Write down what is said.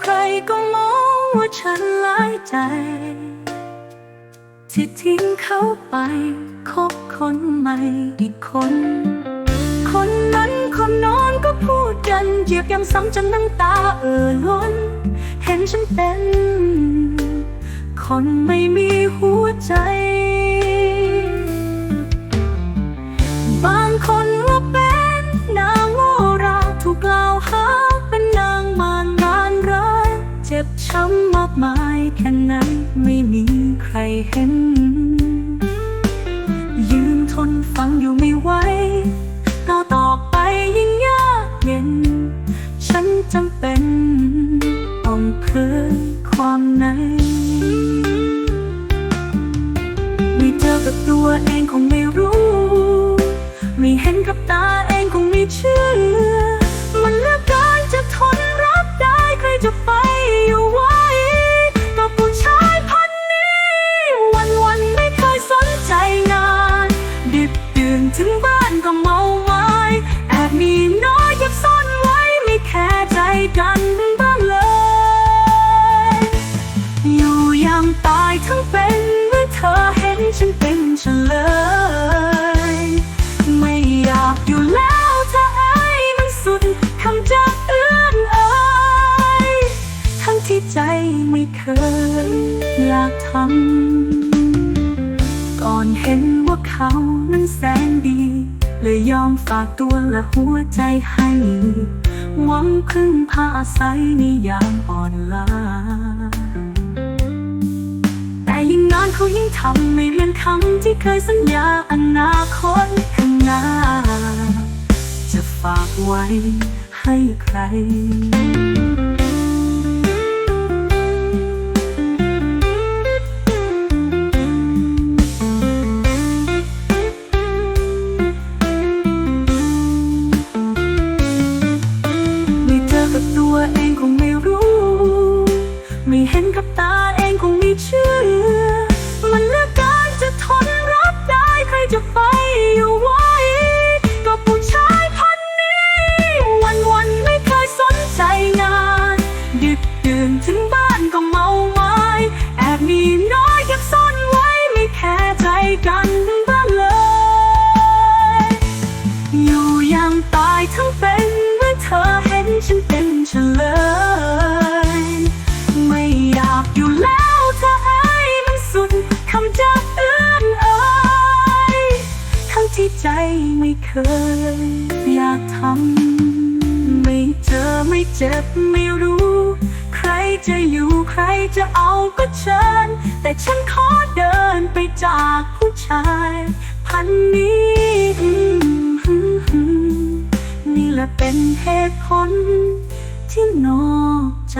ใครก็มองว่าฉันหลายใจ ที่ทิ้งเขาไป คบคนใหม่อีกคน คนนั้นคนนอนก็พูดกันเหยียบย้ำซ้ำจนน้ำตาเอ่อล้น เห็นฉันเป็น คนไม่มีหัวใจ ช้ำมากมายแค่ไหนไม่มีใครเห็น ยืนทนฟังอยู่ไม่ไหวก้าวต่อไปยิ่งยากเย็น ฉันจำเป็นต้องเพื่อความในไม่เจอกับตัวเองคงไม่รู้ ไม่เห็นกับตา กันบ้างเลย อยู่อยังตายทั้งเป็นเมื่อเธอเห็นฉันเป็นเลย ไม่อยากอยู่แล้วเธอไอ้มันสุดคำจะเอื้อนเอ่ยทั้งที่ใจไม่เคยอยากทำก่อนเห็นว่าเขานั้นแสนดีเลยยอมฝากตัวและหัวใจให้ หวังพึ่งพาอาศัยในยามอ่อนล้าแต่ยิ่งนานเขายิ่งทำไม่เลือนคำที่เคยสัญญาอนาคตข้างหน้า จะฝากไว้ให้ใคร น้อยเก็บซ่อนไว้ไม่แคร์ใจกันบ้างเลย อยู่อยังตายทั้งเป็นเมื่อเธอเห็นฉันเป็นเฉลย ไม่อยากอยู่แล้วเธอไอ้ยมันสุดคำจะเอื้อนเอ่ยทั้งที่ใจไม่เคย อยากทำไม่เจอไม่เจ็บไม่รู้ จะอยู่ใครจะเอาก็เชิญ แต่ฉันขอเดินไปจากผู้ชาย พันนี้นี่แหละเป็นเหตุผลที่นอกใจ